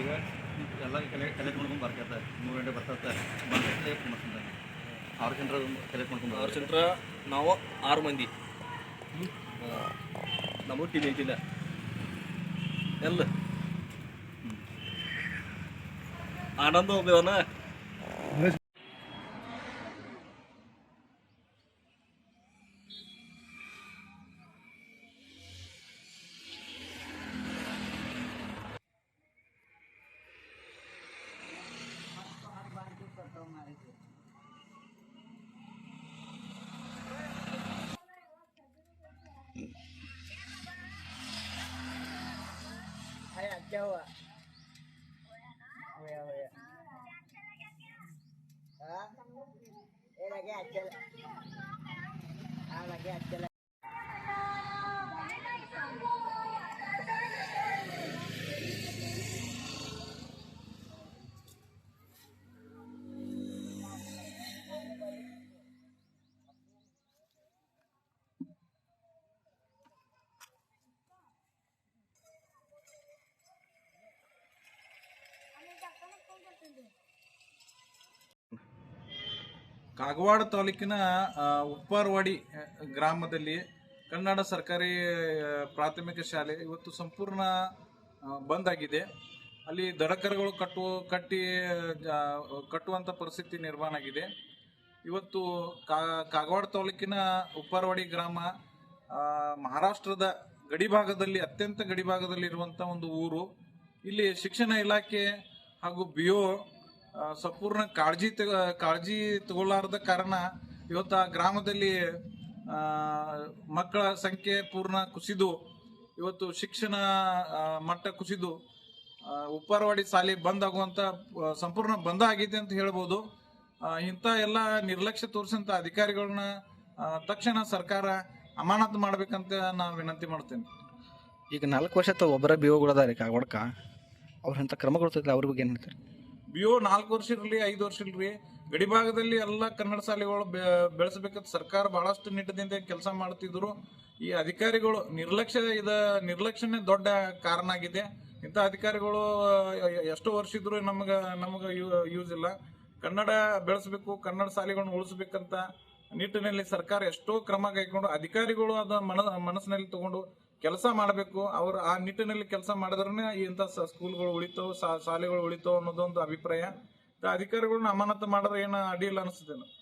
ಈಗ ಎಲ್ಲ ಕಲೆ ಕಲೆಕ್ಟ್ ಮಾಡ್ಕೊಂಡು ಬರ್ಕತ್ತ. ಮೂರು ಗಂಟೆ ಬರ್ತೈತೆ ಬಂದ ಆರು ಸೆಂಟ್ರ ಕಲೆಕ್ಟ್ ಮಾಡ್ಕೊಂಡು ಆರು ಸೆಂಟ್ರ ನಾವು ಆರು ಮಂದಿ. ನಮಗೂ ಟಿವಿ ಐತಿಲ್ಲ. ಎಲ್ಲ ಆನಂದ ಹೋಗ್ಬೇವನ thấy là châu à? Ôi ôi hả? Đây là cái hạt chơi à là cái hạt chơi Kagwad ತಾಲೂಕಿನ ಉಪ್ಪಾರವಾಡಿ ಗ್ರಾಮದಲ್ಲಿ ಕನ್ನಡ ಸರ್ಕಾರಿ ಪ್ರಾಥಮಿಕ ಶಾಲೆ ಇವತ್ತು ಸಂಪೂರ್ಣ ಬಂದ್ ಆಗಿದೆ. ಅಲ್ಲಿ ದಡಕರಗಳು ಕಟ್ಟುವ ಕಟ್ಟಿ ಕಟ್ಟುವಂಥ ಪರಿಸ್ಥಿತಿ ನಿರ್ಮಾಣ ಆಗಿದೆ. ಇವತ್ತು ಕಾಗವಾಡ ತಾಲೂಕಿನ ಉಪ್ಪಾರವಾಡಿ ಗ್ರಾಮ ಮಹಾರಾಷ್ಟ್ರದ ಗಡಿಭಾಗದಲ್ಲಿ ಅತ್ಯಂತ ಗಡಿಭಾಗದಲ್ಲಿ ಇರುವಂಥ ಒಂದು ಊರು. ಇಲ್ಲಿ ಶಿಕ್ಷಣ ಇಲಾಖೆ ಹಾಗೂ ಬಿ ಸಂಪೂರ್ಣ ಕಾಳಜಿ ತಗ, ಕಾಳಜಿ ತಗೊಳ್ಳಾರದ ಕಾರಣ ಇವತ್ತು ಆ ಗ್ರಾಮದಲ್ಲಿ ಮಕ್ಕಳ ಸಂಖ್ಯೆ ಪೂರ್ಣ ಕುಸಿದು, ಇವತ್ತು ಶಿಕ್ಷಣ ಮಟ್ಟ ಕುಸಿದು ಉಪ್ಪಾರವಾಡಿ ಶಾಲೆ ಬಂದ್ ಆಗುವಂತ ಸಂಪೂರ್ಣ ಬಂದ ಆಗಿದೆ ಅಂತ ಹೇಳ್ಬೋದು. ಇಂಥ ಎಲ್ಲ ನಿರ್ಲಕ್ಷ್ಯ ತೋರಿಸಂತ ಅಧಿಕಾರಿಗಳನ್ನ ತಕ್ಷಣ ಸರ್ಕಾರ ಅಮಾನತು ಮಾಡ್ಬೇಕಂತ ನಾನು ವಿನಂತಿ ಮಾಡ್ತೇನೆ. ಈಗ ನಾಲ್ಕು ವರ್ಷ ಒಬ್ಬರ ಬಿ ಒಗಳದಾರಿ ಕಾಗವಾಡಕ ಅವ್ರ ಅಂತ ಕ್ರಮಗಳು ಅವ್ರ ಬಗ್ಗೆ ಏನು ಹೇಳ್ತಾರೆ? ಬಿ ಒ ನಾಲ್ಕು ವರ್ಷ ಇರಲಿ, ಐದು ವರ್ಷ ಇರಲಿ ಗಡಿಭಾಗದಲ್ಲಿ ಎಲ್ಲ ಕನ್ನಡ ಶಾಲೆಗಳು ಬೆಳೆಸಬೇಕಂತ ಸರ್ಕಾರ ಬಹಳಷ್ಟು ನಿಟ್ಟದಿಂದ ಕೆಲಸ ಮಾಡ್ತಿದ್ರು. ಈ ಅಧಿಕಾರಿಗಳು ನಿರ್ಲಕ್ಷ್ಯ ಇದ ನಿರ್ಲಕ್ಷ್ಯನೇ ದೊಡ್ಡ ಕಾರಣ ಆಗಿದೆ. ಇಂಥ ಅಧಿಕಾರಿಗಳು ಎಷ್ಟೋ ವರ್ಷ ಇದ್ರು ನಮ್ಗೆ, ನಮಗೆ ಯೂಸ್ ಇಲ್ಲ. ಕನ್ನಡ ಬೆಳೆಸಬೇಕು, ಕನ್ನಡ ಶಾಲೆಗಳನ್ನ ಉಳಿಸ್ಬೇಕಂತ ನಿಟ್ಟಿನಲ್ಲಿ ಸರ್ಕಾರ ಎಷ್ಟೋ ಕ್ರಮ ಕೈಗೊಂಡು ಅಧಿಕಾರಿಗಳು ಅದ ಮನ, ಮನಸ್ಸಿನಲ್ಲಿ ತಗೊಂಡು ಕೆಲಸ ಮಾಡಬೇಕು. ಅವರು ಆ ನಿಟ್ಟಿನಲ್ಲಿ ಕೆಲಸ ಮಾಡಿದ್ರೆ ಇಂಥ ಸ್ಕೂಲ್ಗಳು ಉಳಿತಾವ ಶಾಲೆಗಳು ಉಳಿತಾವ ಅನ್ನೋದೊಂದು ಅಭಿಪ್ರಾಯ. ಅಧಿಕಾರಿಗಳನ್ನ ಅಮಾನತು ಮಾಡಿದ್ರೆ ಏನು ಅಡಿಯಿಲ್ಲ ಅನಿಸ್ತದೆ